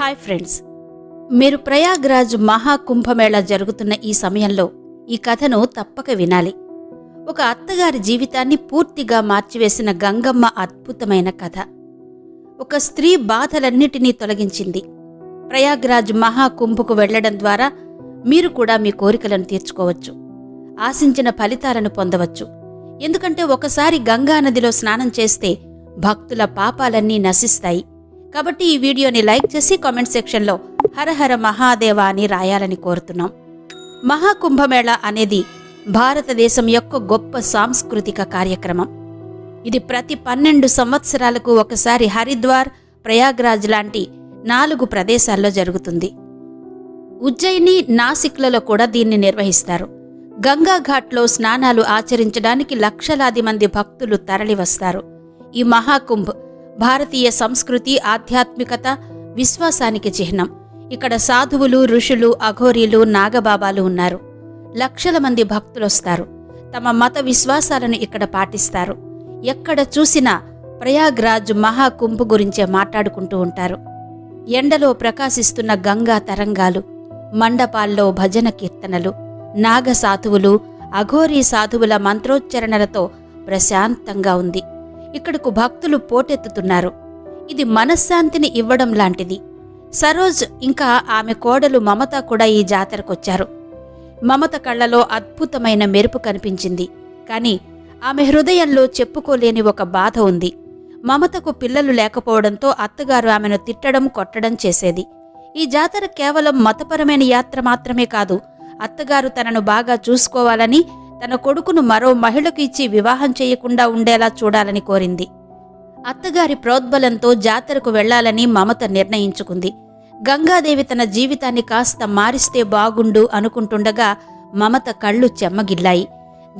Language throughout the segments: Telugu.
Hi friends. మీరు ప్రయాగ్రాజ్ మహాకుంభమేళా జరుగుతున్న ఈ సమయంలో ఈ కథను తప్పక వినాలి. ఒక అత్తగారి జీవితాన్ని పూర్తిగా మార్చివేసిన గంగమ్మ అద్భుతమైన కథ. ఒక స్త్రీ బాధలన్నిటినీ తొలగించింది. ప్రయాగ్రాజ్ మహాకుంభకు వెళ్ళడం ద్వారా మీరు కూడా మీ కోరికలను తీర్చుకోవచ్చు. ఆశించిన ఫలితాలను పొందవచ్చు. ఎందుకంటే ఒకసారి గంగా నదిలో స్నానం చేస్తే భక్తుల పాపాలన్నీ నశిస్తాయి. కాబట్టి ఈ వీడియోని లైక్ చేసి కామెంట్ సెక్షన్లో హరహర మహాదేవ అని రాయాలని కోరుతున్నాం. మహాకుంభమేళ అనేది భారతదేశం యొక్క గొప్ప సాంస్కృతిక కార్యక్రమం. ఇది ప్రతి పన్నెండు సంవత్సరాలకు ఒకసారి హరిద్వార్ ప్రయాగ్రాజ్ లాంటి నాలుగు ప్రదేశాల్లో జరుగుతుంది. ఉజ్జయిని నాసిక్లలో కూడా దీన్ని నిర్వహిస్తారు. గంగాఘాట్లో స్నానాలు ఆచరించడానికి లక్షలాది మంది భక్తులు తరలివస్తారు. ఈ మహాకుంభ్ భారతీయ సంస్కృతి ఆధ్యాత్మికత విశ్వాసానికి చిహ్నం. ఇక్కడ సాధువులు ఋషులు అఘోరీలు నాగబాబాలు ఉన్నారు. లక్షల మంది భక్తులొస్తారు. తమ మత విశ్వాసాలను ఇక్కడ పాటిస్తారు. ఎక్కడ చూసినా ప్రయాగ్రాజ్ మహాకుంభ్ గురించే మాట్లాడుకుంటూ ఉంటారు. ఎండలో ప్రకాశిస్తున్న గంగా తరంగాలు మండపాల్లో భజన కీర్తనలు నాగ సాధువులు అఘోరీ సాధువుల మంత్రోచ్చరణలతో ప్రశాంతంగా ఉంది. ఇక్కడకు భక్తులు పోటెత్తుతున్నారు. ఇది మనశ్శాంతిని ఇవ్వడం లాంటిది. సరోజ్ ఇంకా ఆమె కోడలు మమత కూడా ఈ జాతరకొచ్చారు. మమత కళ్ళలో అద్భుతమైన మెరుపు కనిపించింది. కానీ ఆమె హృదయంలో చెప్పుకోలేని ఒక బాధ ఉంది. మమతకు పిల్లలు లేకపోవడంతో అత్తగారు ఆమెను తిట్టడం కొట్టడం చేసేది. ఈ జాతర కేవలం మతపరమైన యాత్ర మాత్రమే కాదు అత్తగారు తనను బాగా చూసుకోవాలని తన కొడుకును మరో మహిళకు ఇచ్చి వివాహం చేయకుండా ఉండేలా చూడాలని కోరింది. అత్తగారి ప్రోద్బలంతో జాతరకు వెళ్ళాలని మమత నిర్ణయించుకుంది. గంగాదేవి తన జీవితాన్ని కాస్త మారిస్తే బాగుండు అనుకుంటుండగా మమత కళ్ళు చెమ్మగిల్లాయి.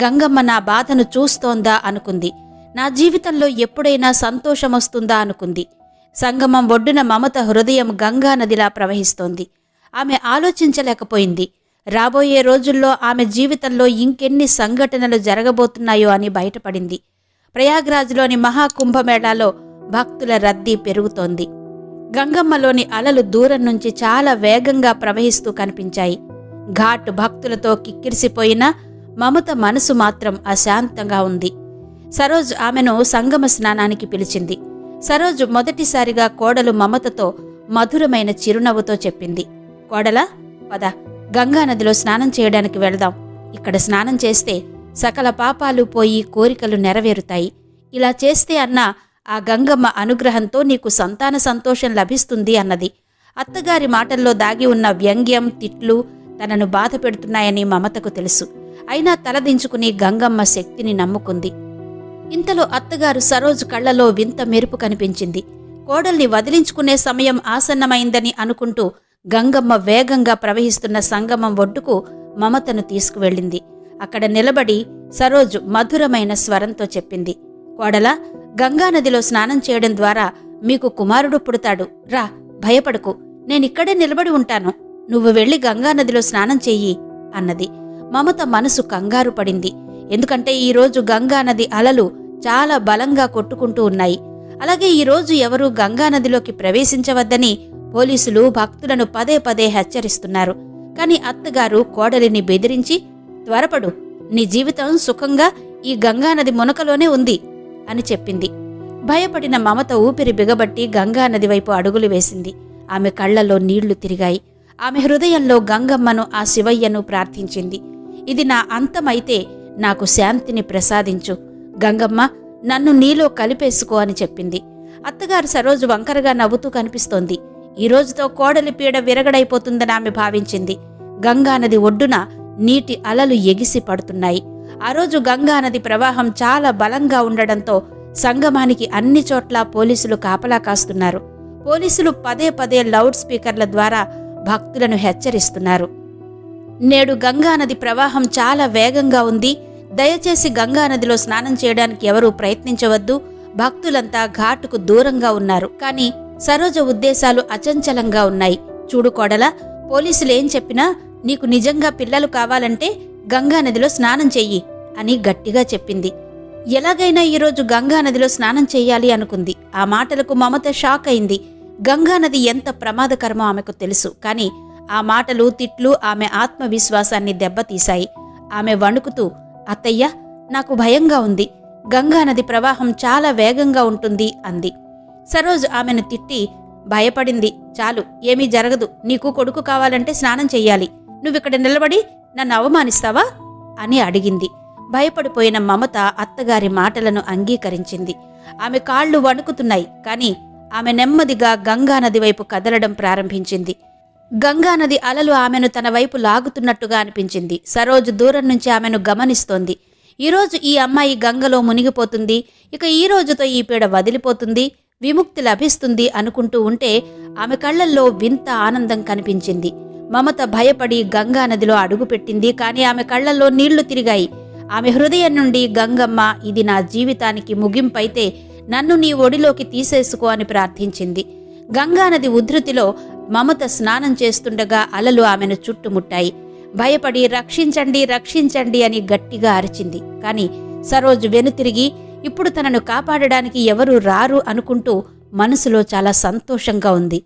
గంగమ్మ నా బాధను చూస్తోందా అనుకుంది. నా జీవితంలో ఎప్పుడైనా సంతోషమొస్తుందా అనుకుంది. సంగమం ఒడ్డున మమత హృదయం గంగా నదిలా ప్రవహిస్తోంది. ఆమె ఆలోచించలేకపోయింది. రాబోయే రోజుల్లో ఆమె జీవితంలో ఇంకెన్ని సంఘటనలు జరగబోతున్నాయో అని బయటపడింది. ప్రయాగ్రాజ్లోని మహాకుంభమేళాలో భక్తుల రద్దీ పెరుగుతోంది. గంగమ్మలోని అలలు దూరం నుంచి చాలా వేగంగా ప్రవహిస్తూ కనిపించాయి. ఘాట్ భక్తులతో కిక్కిరిసిపోయిన మమత మనసు మాత్రం అశాంతంగా ఉంది. సరోజ్ ఆమెను సంగమ స్నానానికి పిలిచింది. సరోజ్ మొదటిసారిగా కోడలు మమతతో మధురమైన చిరునవ్వుతో చెప్పింది. కోడలా పద. గంగానదిలో స్నానం చేయడానికి వెళదాం. ఇక్కడ స్నానం చేస్తే సకల పాపాలు పోయి కోరికలు నెరవేరుతాయి. ఇలా చేస్తే అన్నా ఆ గంగమ్మ అనుగ్రహంతో నీకు సంతాన సంతోషం లభిస్తుంది అన్నది. అత్తగారి మాటల్లో దాగి ఉన్న వ్యంగ్యం తిట్లు తనను బాధ పెడుతున్నాయని మమతకు తెలుసు. అయినా తలదించుకుని గంగమ్మ శక్తిని నమ్ముకుంది. ఇంతలో అత్తగారు సరోజు కళ్ళలో వింత మెరుపు కనిపించింది. కోడల్ని వదిలించుకునే సమయం ఆసన్నమైందని అనుకుంటూ గంగమ్మ వేగంగా ప్రవహిస్తున్న సంగమం ఒడ్డుకు మమతను తీసుకువెళ్ళింది. అక్కడ నిలబడి సరోజు మధురమైన స్వరంతో చెప్పింది. కోడలా గంగానదిలో స్నానం చేయడం ద్వారా మీకు కుమారుడు పుడతాడు. రా భయపడకు. నేనిక్కడే నిలబడి ఉంటాను. నువ్వు వెళ్ళి గంగానదిలో స్నానం చెయ్యి అన్నది. మమత మనసు కంగారు పడింది. ఎందుకంటే ఈరోజు గంగానది అలలు చాలా బలంగా కొట్టుకుంటూ ఉన్నాయి. అలాగే ఈరోజు ఎవరూ గంగానదిలోకి ప్రవేశించవద్దని పోలీసులు భక్తులను పదే పదే హెచ్చరిస్తున్నారు. కాని అత్తగారు కోడలిని బెదిరించి త్వరపడు నీ జీవితం సుఖంగా ఈ గంగానది మునకలోనే ఉంది అని చెప్పింది. భయపడిన మమత ఊపిరి బిగబట్టి గంగానది వైపు అడుగులు వేసింది. ఆమె కళ్ళలో నీళ్ళు తిరిగాయి. ఆమె హృదయంలో గంగమ్మను ఆ శివయ్యను ప్రార్థించింది. ఇది నా అంతమైతే నాకు శాంతిని ప్రసాదించు. గంగమ్మ నన్ను నీలో కలిపేసుకో అని చెప్పింది. అత్తగారు సరోజు వంకరగా నవ్వుతూ కనిపిస్తోంది. ఈ రోజుతో కోడలి పీడ విరగడైపోతుందని ఆమె భావించింది. గంగానది ఒడ్డున నీటి అలలు ఎగిసి పడుతున్నాయి. ఆ రోజు గంగానది ప్రవాహం చాలా బలంగా ఉండడంతో సంగమానికి అన్ని చోట్ల పోలీసులు కాపలా కాస్తున్నారు. పోలీసులు పదే పదే లౌడ్ స్పీకర్ల ద్వారా భక్తులను హెచ్చరిస్తున్నారు. నేడు గంగానది ప్రవాహం చాలా వేగంగా ఉంది. దయచేసి గంగానదిలో స్నానం చేయడానికి ఎవరూ ప్రయత్నించవద్దు. భక్తులంతా ఘాటుకు దూరంగా ఉన్నారు. కానీ సరోజ ఉద్దేశాలు అచంచలంగా ఉన్నాయి. చూడు కోడలా పోలీసులేం చెప్పినా నీకు నిజంగా పిల్లలు కావాలంటే గంగానదిలో స్నానం చెయ్యి అని గట్టిగా చెప్పింది. ఎలాగైనా ఈరోజు గంగానదిలో స్నానం చెయ్యాలి అనుకుంది. ఆ మాటలకు మమత షాక్ అయింది. గంగానది ఎంత ప్రమాదకరమో ఆమెకు తెలుసు. కానీ ఆ మాటలు తిట్లు ఆమె ఆత్మవిశ్వాసాన్ని దెబ్బతీశాయి. ఆమె వణుకుతూ అత్తయ్య నాకు భయంగా ఉంది. గంగానది ప్రవాహం చాలా వేగంగా ఉంటుంది అంది. సరోజ్ ఆమెను తిట్టి భయపడింది. చాలు ఏమీ జరగదు. నీకు కొడుకు కావాలంటే స్నానం చెయ్యాలి. నువ్విక్కడ నిలబడి నన్ను అవమానిస్తావా? అని అడిగింది. భయపడిపోయిన మమత అత్తగారి మాటలను అంగీకరించింది. ఆమె కాళ్ళు వణుకుతున్నాయి కానీ ఆమె నెమ్మదిగా గంగానది వైపు కదలడం ప్రారంభించింది. గంగానది అలలు ఆమెను తన వైపు లాగుతున్నట్టుగా అనిపించింది. సరోజు దూరం నుంచి ఆమెను గమనిస్తోంది. ఈరోజు ఈ అమ్మాయి గంగలో మునిగిపోతుంది. ఇక ఈ రోజుతో ఈ పీడ వదిలిపోతుంది. విముక్తి లభిస్తుంది అనుకుంటూ ఉంటే ఆమె కళ్ళల్లో వింత ఆనందం కనిపించింది. మమత భయపడి గంగా నదిలో అడుగుపెట్టింది కానీ ఆమె కళ్ళల్లో నీళ్ళు తిరిగాయి. ఆమె హృదయం నుండి గంగమ్మ ఇది నా జీవితానికి ముగింపైతే నన్ను నీ ఒడిలోకి తీసేసుకో అని ప్రార్థించింది. గంగానది ఉధృతిలో మమత స్నానం చేస్తుండగా అలలు ఆమెను చుట్టుముట్టాయి. భయపడి రక్షించండి రక్షించండి అని గట్టిగా అరిచింది. కానీ సరోజ్ వెనుతిరిగి ఇప్పుడు తనను కాపాడడానికి ఎవరూ రారు అనుకుంటూ మనసులో చాలా సంతోషంగా ఉంది.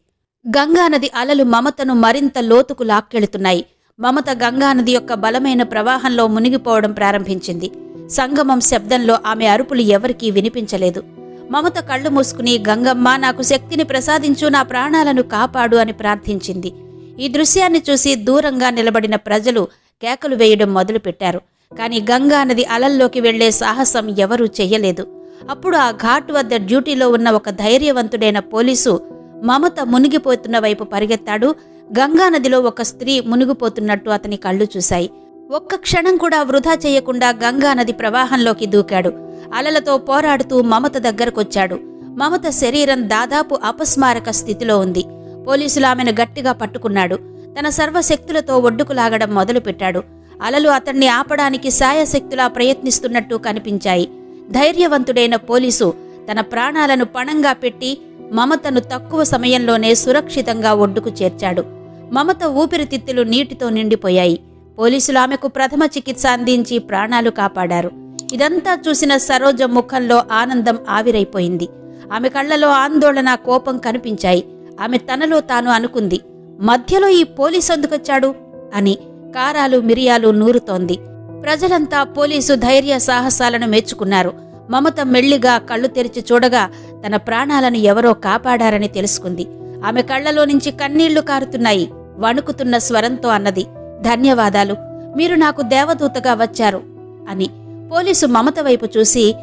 గంగానది అలలు మమతను మరింత లోతుకు లాక్కెళుతున్నాయి. మమత గంగానది యొక్క బలమైన ప్రవాహంలో మునిగిపోవడం ప్రారంభించింది. సంగమం శబ్దంలో ఆమె అరుపులు ఎవరికీ వినిపించలేదు. మమత కళ్ళు మూసుకుని గంగమ్మ నాకు శక్తిని ప్రసాదించు నా ప్రాణాలను కాపాడు అని ప్రార్థించింది. ఈ దృశ్యాన్ని చూసి దూరంగా నిలబడిన ప్రజలు కేకలు వేయడం మొదలుపెట్టారు. కానీ గంగా నది అలల్లోకి వెళ్ళే సాహసం ఎవరూ చెయ్యలేదు. అప్పుడు ఆ ఘాట్ వద్ద డ్యూటీలో ఉన్న ఒక ధైర్యవంతుడైన పోలీసు మమత మునిగిపోతున్న వైపు పరిగెత్తాడు. గంగా నదిలో ఒక స్త్రీ మునిగిపోతున్నట్టు అతని కళ్ళు చూశాయి. ఒక్క క్షణం కూడా వృధా చేయకుండా గంగా నది ప్రవాహంలోకి దూకాడు. అలలతో పోరాడుతూ మమత దగ్గరకొచ్చాడు. మమత శరీరం దాదాపు అపస్మారక స్థితిలో ఉంది. పోలీసులు ఆమెను గట్టిగా పట్టుకున్నాడు. తన సర్వశక్తులతో ఒడ్డుకు లాగడం మొదలుపెట్టాడు. అలలు అతన్ని ఆపడానికి సాయశక్తులా ప్రయత్నిస్తున్నట్టు కనిపించాయి. ధైర్యవంతుడైన పోలీసు తన ప్రాణాలను పణంగా పెట్టి మమతను తక్కువ సమయంలోనే సురక్షితంగా ఒడ్డుకు చేర్చాడు. మమత ఊపిరితిత్తులు నీటితో నిండిపోయాయి. పోలీసులు ఆమెకు ప్రథమ చికిత్స అందించి ప్రాణాలు కాపాడారు. ఇదంతా చూసిన సరోజ ముఖంలో ఆనందం ఆవిరైపోయింది. ఆమె కళ్ళలో ఆందోళన కోపం కనిపించాయి. ఆమె తనలో తాను అనుకుంది మధ్యలో ఈ పోలీసు ఎందుకొచ్చాడు అని కారాలు మిరియాలు నూరుతోంది. ప్రజలంతా పోలీసు ధైర్య సాహసాలను మెచ్చుకున్నారు. మమత మెల్లిగా కళ్ళు తెరిచి చూడగా తన ప్రాణాలను ఎవరో కాపాడారని తెలుసుకుంది. ఆమె కళ్ళలో నుంచి కన్నీళ్ళు కారుతున్నాయి. వణుకుతున్న స్వరంతో అన్నది ధన్యవాదాలు. మీరు నాకు దేవదూతగా వచ్చారు అని. పోలీసు మమత వైపు చూసి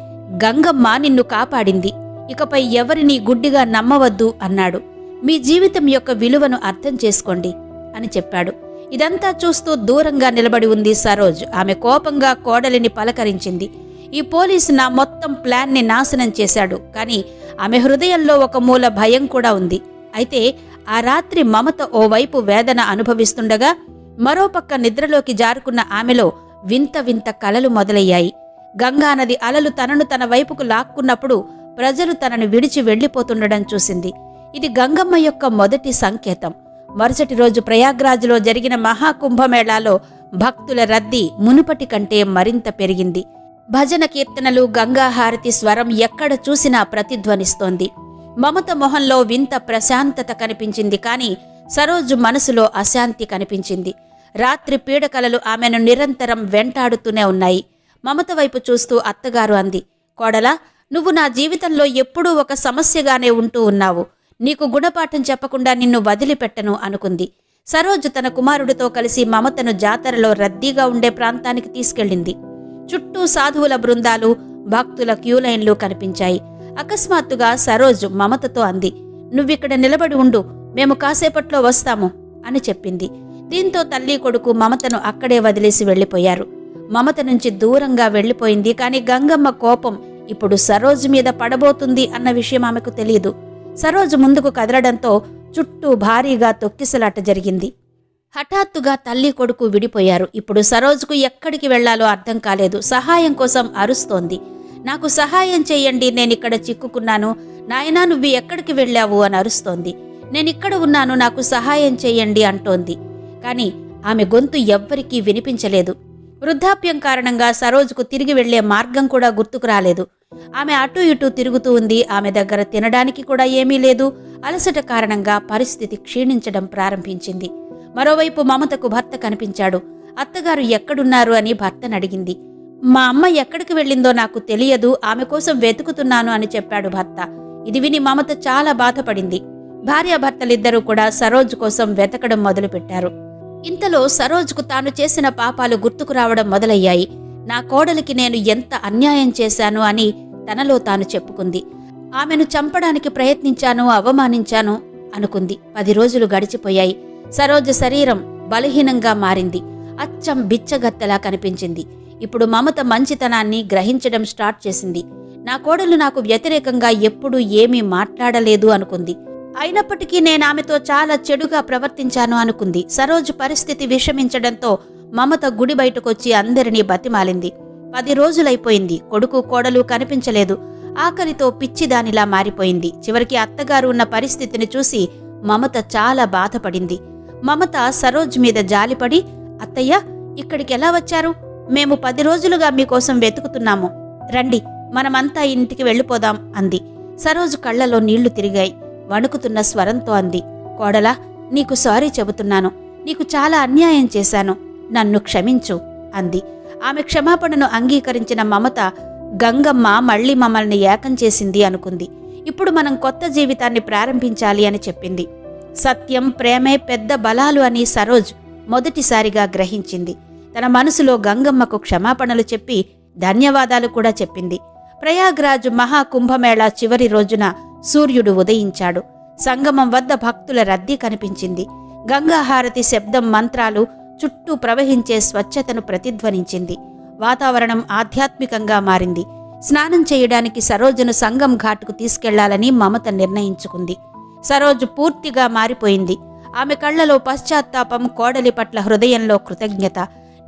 గంగమ్మ నిన్ను కాపాడింది. ఇకపై ఎవరిని గుడ్డిగా నమ్మవద్దు అన్నాడు. మీ జీవితం యొక్క విలువను అర్థం చేసుకోండి అని చెప్పాడు. ఇదంతా చూస్తూ దూరంగా నిలబడి ఉంది సరోజ్. ఆమె కోపంగా కోడలిని పలకరించింది. ఈ పోలీసు నా మొత్తం ప్లాన్ని నాశనం చేశాడు. కానీ ఆమె హృదయంలో ఒక మూల భయం కూడా ఉంది. అయితే ఆ రాత్రి మమత ఓవైపు వేదన అనుభవిస్తుండగా మరోపక్క నిద్రలోకి జారుకున్న ఆమెలో వింత వింత కలలు మొదలయ్యాయి. గంగానది అలలు తనను తన వైపుకు లాక్కున్నప్పుడు ప్రజలు తనను విడిచి వెళ్ళిపోతుండడం చూసింది. ఇది గంగమ్మ యొక్క మొదటి సంకేతం. మరుసటి రోజు ప్రయాగ్రాజ్లో జరిగిన మహాకుంభమేళాలో భక్తుల రద్దీ మునుపటి కంటే మరింత పెరిగింది. భజన కీర్తనలు గంగాహారతి స్వరం ఎక్కడ చూసినా ప్రతిధ్వనిస్తోంది. మమత మొహంలో వింత ప్రశాంతత కనిపించింది కానీ సరోజు మనసులో అశాంతి కనిపించింది. రాత్రి పీడకలలు ఆమెను నిరంతరం వెంటాడుతూనే ఉన్నాయి. మమత వైపు చూస్తూ అత్తగారు అంది కోడలా నువ్వు నా జీవితంలో ఎప్పుడూ ఒక సమస్యగానే ఉంటూ ఉన్నావు. నీకు గుణపాఠం చెప్పకుండా నిన్ను వదిలిపెట్టను అనుకుంది. సరోజు తన కుమారుడితో కలిసి మమతను జాతరలో రద్దీగా ఉండే ప్రాంతానికి తీసుకెళ్ళింది. చుట్టూ సాధువుల బృందాలు భక్తుల క్యూలైన్లు కనిపించాయి. అకస్మాత్తుగా సరోజు మమతతో అంది నువ్విక్కడ నిలబడి ఉండు మేము కాసేపట్లో వస్తాము అని చెప్పింది. దీంతో తల్లి కొడుకు మమతను అక్కడే వదిలేసి వెళ్ళిపోయారు. మమత నుంచి దూరంగా వెళ్ళిపోయింది కానీ గంగమ్మ కోపం ఇప్పుడు సరోజ్ మీద పడబోతుంది అన్న విషయం ఆమెకు తెలియదు. సరోజు ముందుకు కదలడంతో చుట్టూ భారీగా తొక్కిసలాట జరిగింది. హఠాత్తుగా తల్లి కొడుకు విడిపోయారు. ఇప్పుడు సరోజ్కు ఎక్కడికి వెళ్ళాలో అర్థం కాలేదు. సహాయం కోసం అరుస్తోంది. నాకు సహాయం చేయండి నేనిక్కడ చిక్కుకున్నాను. నాయనా నువ్వు ఎక్కడికి వెళ్ళావు అని అరుస్తోంది. నేనిక్కడ ఉన్నాను నాకు సహాయం చేయండి అంటోంది. కాని ఆమె గొంతు ఎవ్వరికీ వినిపించలేదు. వృద్ధాప్యం కారణంగా సరోజుకు తిరిగి వెళ్ళే మార్గం కూడా గుర్తుకు రాలేదు. ఆమె అటు ఇటు తిరుగుతూ ఉంది. ఆమె దగ్గర తినడానికి కూడా ఏమీ లేదు. అలసట కారణంగా పరిస్థితి క్షీణించడం ప్రారంభించింది. మరోవైపు మమతకు భర్త కనిపించాడు. అత్తగారు ఎక్కడున్నారు అని భర్తను అడిగింది. మా అమ్మ ఎక్కడికి వెళ్ళిందో నాకు తెలియదు. ఆమె కోసం వెతుకుతున్నాను అని చెప్పాడు భర్త. ఇది విని మమత చాలా బాధపడింది. భార్యాభర్తలిద్దరూ కూడా సరోజ్ కోసం వెతకడం మొదలుపెట్టారు. ఇంతలో సరోజ్కు తాను చేసిన పాపాలు గుర్తుకు రావడం మొదలయ్యాయి. నా కోడలికి నేను ఎంత అన్యాయం చేశాను అని తనలో తాను చెప్పుకుంది. ఆమెను చంపడానికి ప్రయత్నించాను అవమానించాను అనుకుంది. పది రోజులు గడిచిపోయాయి. సరోజ శరీరం బలహీనంగా మారింది. అచ్చం బిచ్చగత్తెలా కనిపించింది. ఇప్పుడు మమత మంచితనాన్ని గ్రహించడం స్టార్ట్ చేసింది. నా కోడలు నాకు వ్యతిరేకంగా ఎప్పుడూ ఏమీ మాట్లాడలేదు అనుకుంది. అయినప్పటికీ నేను ఆమెతో చాలా చెడుగా ప్రవర్తించాను అనుకుంది. సరోజు పరిస్థితి విషమించడంతో మమత గుడి బయటకొచ్చి అందరినీ బతిమాలింది. పది రోజులైపోయింది. కొడుకు కోడలు కనిపించలేదు. ఆకలితో పిచ్చిదానిలా మారిపోయింది. చివరికి అత్తగారు ఉన్న పరిస్థితిని చూసి మమత చాలా బాధపడింది. మమత సరోజ్ మీద జాలిపడి అత్తయ్య ఇక్కడికి ఎలా వచ్చారు? మేము పది రోజులుగా మీకోసం వెతుకుతున్నాము. రండి మనమంతా ఇంటికి వెళ్ళిపోదాం అంది. సరోజు కళ్ళలో నీళ్ళు తిరిగాయి. వణుకుతున్న స్వరంతో అంది. కోడలా నీకు సారీ చెబుతున్నాను. నీకు చాలా అన్యాయం చేశాను. నన్ను క్షమించు అంది. ఆమె క్షమాపణను అంగీకరించిన మమత గంగమ్మ మళ్ళీ మమ్మల్ని ఏకం చేసింది అనుకుంది. ఇప్పుడు మనం కొత్త జీవితాన్ని ప్రారంభించాలి అని చెప్పింది. సత్యం ప్రేమే పెద్ద బలాలు అని సరోజ్ మొదటిసారిగా గ్రహించింది. తన మనసులో గంగమ్మకు క్షమాపణలు చెప్పి ధన్యవాదాలు కూడా చెప్పింది. ప్రయాగ్రాజ్ మహాకుంభమేళా చివరి రోజున సూర్యుడు ఉదయించాడు. సంగమం వద్ద భక్తుల రద్దీ కనిపించింది. గంగాహారతి శబ్దం మంత్రాలు చుట్టూ ప్రవహించే స్వచ్ఛతను ప్రతిధ్వనించింది. వాతావరణం ఆధ్యాత్మికంగా మారింది. స్నానం చేయడానికి సరోజను సంగం ఘాట్కు తీసుకెళ్ళాలని మమత నిర్ణయించుకుంది. సరోజు పూర్తిగా మారిపోయింది. ఆమె కళ్ళలో పశ్చాత్తాపం కోడలి పట్ల హృదయంలో కృతజ్ఞత.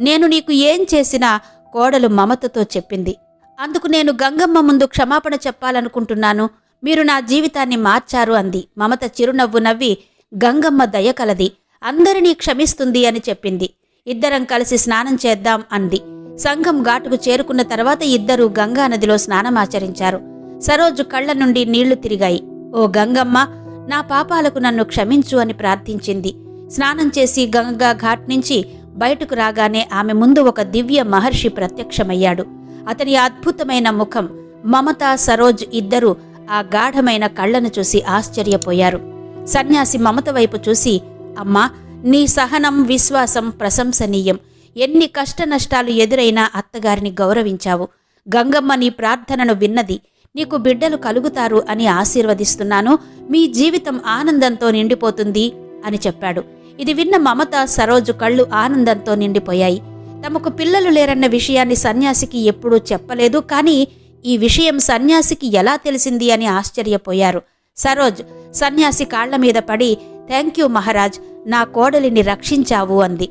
నేను నీకు ఏం చేసినా కోడలు మమతతో చెప్పింది. అందుకు నేను గంగమ్మ ముందు క్షమాపణ చెప్పాలనుకుంటున్నాను. మీరు నా జీవితాన్ని మార్చారు అంది. మమత చిరునవ్వు నవ్వి గంగమ్మ దయ కలది. అందరినీ క్షమిస్తుంది అని చెప్పింది. ఇద్దరం కలిసి స్నానం చేద్దాం అంది. సంఘం ఘాటుకు చేరుకున్న తర్వాత ఇద్దరూ గంగా నదిలో స్నానమాచరించారు. సరోజు కళ్ళ నుండి నీళ్ళు తిరిగాయి. ఓ గంగమ్మ నా పాపాలకు నన్ను క్షమించు అని ప్రార్థించింది. స్నానం చేసి గంగా ఘాట్ నుంచి బయటకు రాగానే ఆమె ముందు ఒక దివ్య మహర్షి ప్రత్యక్షమయ్యాడు. అతని అద్భుతమైన ముఖం మమత సరోజ్ ఇద్దరూ ఆ గాఢమైన కళ్ళను చూసి ఆశ్చర్యపోయారు. సన్యాసి మమత వైపు చూసి అమ్మా నీ సహనం విశ్వాసం ప్రశంసనీయం. ఎన్ని కష్టనష్టాలు ఎదురైనా అత్తగారిని గౌరవించావు. గంగమ్మ నీ ప్రార్థనను విన్నది. నీకు బిడ్డలు కలుగుతారు అని ఆశీర్వదిస్తున్నాను. మీ జీవితం ఆనందంతో నిండిపోతుంది అని చెప్పాడు. ఇది విన్న మమత సరోజు కళ్ళు ఆనందంతో నిండిపోయాయి. తమకు పిల్లలు లేరన్న విషయాన్ని సన్యాసికి ఎప్పుడూ చెప్పలేదు కానీ ఈ విషయం సన్యాసికి ఎలా తెలిసింది అని ఆశ్చర్యపోయారు. సరోజ్ సన్యాసి కాళ్ళ మీద పడి థ్యాంక్ యూ మహారాజ్ నా కోడలిని రక్షించావు అంది.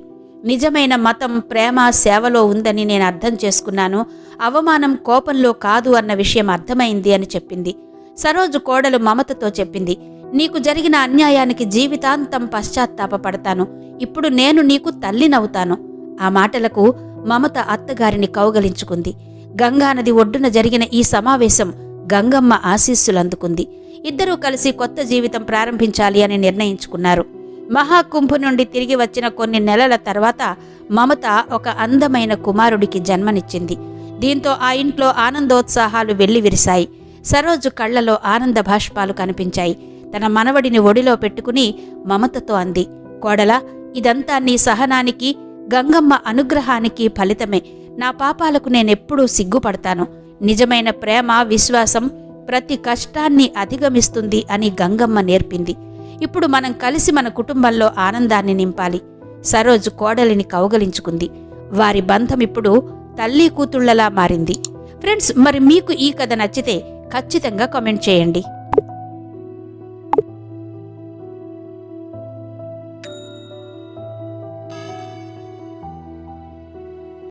నిజమైన మతం ప్రేమ సేవలో ఉందని నేను అర్థం చేసుకున్నాను. అవమానం కోపంలో కాదు అన్న విషయం అర్థమైంది అని చెప్పింది. సరోజు కోడలు మమతతో చెప్పింది. నీకు జరిగిన అన్యాయానికి జీవితాంతం పశ్చాత్తాపపడతాను. ఇప్పుడు నేను నీకు తల్లినవుతాను. ఆ మాటలకు మమత అత్తగారిని కౌగలించుకుంది. గంగానది ఒడ్డున జరిగిన ఈ సమావేశం గంగమ్మ ఆశీస్సులందుకుంది. ఇద్దరూ కలిసి కొత్త జీవితం ప్రారంభించాలి అని నిర్ణయించుకున్నారు. మహాకుంభ నుండి తిరిగి వచ్చిన కొన్ని నెలల తర్వాత మమత ఒక అందమైన కుమారుడికి జన్మనిచ్చింది. దీంతో ఆ ఇంట్లో ఆనందోత్సాహాలు వెల్లివిరిశాయి. సరోజు కళ్ళలో ఆనంద భాష్పాలు కనిపించాయి. తన మనవడిని ఒడిలో పెట్టుకుని మమతతో అంది కోడలా ఇదంతా నీ సహనానికి గంగమ్మ అనుగ్రహానికి ఫలితమే. నా పాపాలకు నేనెప్పుడూ సిగ్గుపడతాను. నిజమైన ప్రేమ విశ్వాసం ప్రతి కష్టాన్ని అధిగమిస్తుంది అని గంగమ్మ నేర్పింది. ఇప్పుడు మనం కలిసి మన కుటుంబంలో ఆనందాన్ని నింపాలి. సరోజు కోడలిని కౌగలించుకుంది. వారి బంధం ఇప్పుడు తల్లి కూతుళ్ళలా మారింది. ఫ్రెండ్స్ మరి మీకు ఈ కథ నచ్చితే ఖచ్చితంగా కామెంట్ చేయండి.